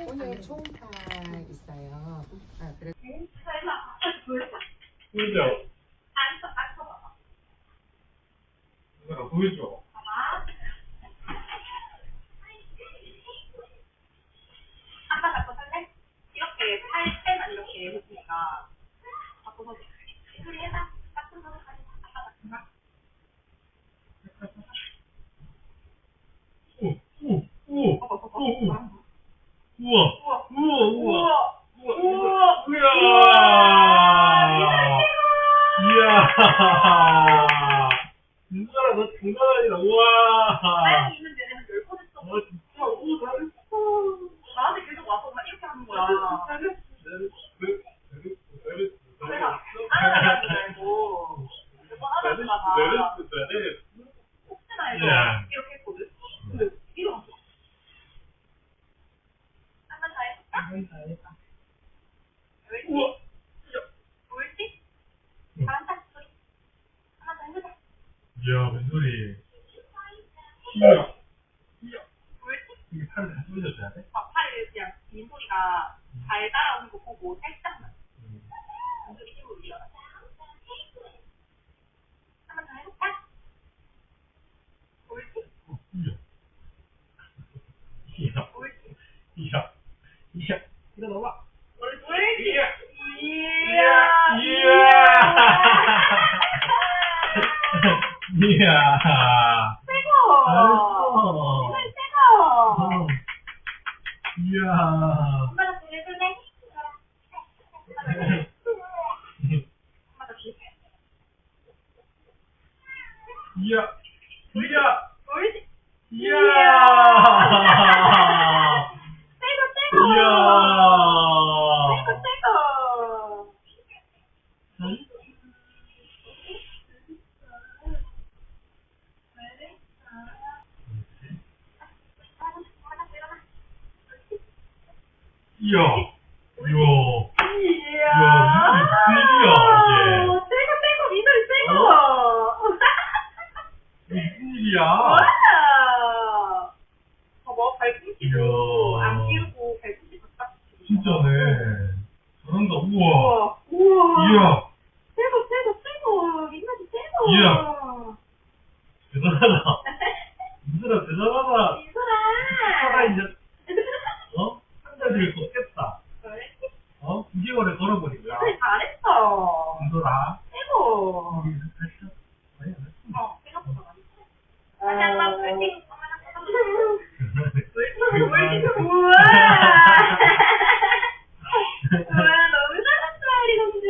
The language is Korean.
오늘 초음파 있어요. 아, 그래. 보이죠? 누나 보이죠? 아빠 잡고 살래? 이렇게 팔 때만 이렇게 해주니까 잡고 서지. 소리 해봐. 같은 거 가지. 아빠 잡고 가. 오, 오, 오, 봐봐, 봐봐. 오, 오. 봐봐. 우와, 우와. 우와, 우와, 우와. 우와, 이야, 민준아, 너 장난 아니다, 우와. 빨리 있는 데는 열번 했어. 어, 진짜, 오, 잘했어. 나한테 계속 와서 막 이렇게 하는 거야. 잘했어, 잘했어, 잘했어, 내가 잘했어. 알아가지 말고 몇번 하다가 다 잘했어, 잘했어. 혹시나 해서 야. 이렇게 했거든. 근데 이러면서 한번 더 해볼까? 옳지? 옳지? 잘한다 소리. 한번 더 해보자. 이야, 민소리. 이야, 이야. 옳지? 이게 팔을 다 쏘셔줘야 돼? 막 팔을 그냥 민소리가 잘 따라오는 거 보고 살짝만 음. 민소리 힘을 올려. 한번 더 해볼까? 옳지? 어, 이야. 이야, 옳지? 이야, 이야. 일어나봐. 옳지? 옳지? 이야. 이야! 이야. 최고! 잘했어. 민소리 최고! 어. 이야. 엄마가 더 해줄래? 엄마 더 줄게. 이야. 이야. 옳지? 이야. 최고 최고! 이야. 최고 최고! 이야. 이야. 이야! 야, 무슨 일이야, 이게. 최고 최고 민소리 최고! 무슨 일이야? 와! 봐봐 발꿈치도 이야. 안 끼우고 발꿈치도 딱 진짜네. 잘한다. 우와. 우와 우와 이야. 최고 최고 최고 민소리 최고 이야. 대단하다. 민들아 대단하다. 이제 어? 10월에 돌아보니까. 그래, 잘했어. 공소라. 최고. 우리 스타일 많이 안 했어. 네, 어, 생각보다 많이 했어. 한번 팅물 음. 음. 우와! 우와, 너무 잘한다, 우리 동생.